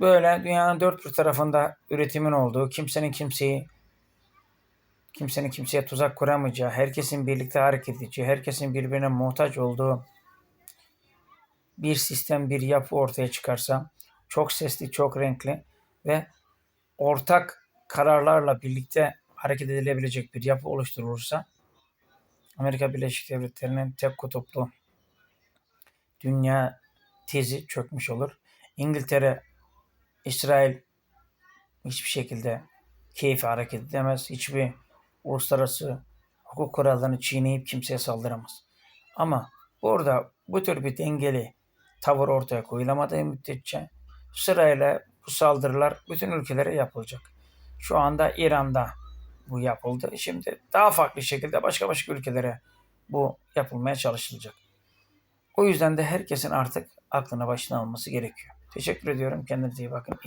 böyle dünyanın dört bir tarafında üretimin olduğu, kimsenin kimseyi kimsenin kimseye tuzak kuramayacağı, herkesin birlikte hareket edeceği, herkesin birbirine muhtaç olduğu bir sistem, bir yapı ortaya çıkarsa çok sesli, çok renkli ve ortak kararlarla birlikte hareket edilebilecek bir yapı oluşturulursa Amerika Birleşik Devletleri'nin tek kutuplu dünya tezi çökmüş olur. İngiltere, İsrail hiçbir şekilde keyfi hareket edemez. Hiçbir uluslararası hukuk kurallarını çiğneyip kimseye saldıramaz. Ama burada bu tür bir dengeli tavır ortaya koyulamadığı müddetçe sırayla bu saldırılar bütün ülkelere yapılacak. Şu anda İran'da bu yapıldı. Şimdi daha farklı şekilde başka başka ülkelere bu yapılmaya çalışılacak. O yüzden de herkesin artık aklına başına alması gerekiyor. Teşekkür ediyorum. Kendinize iyi bakın. İyi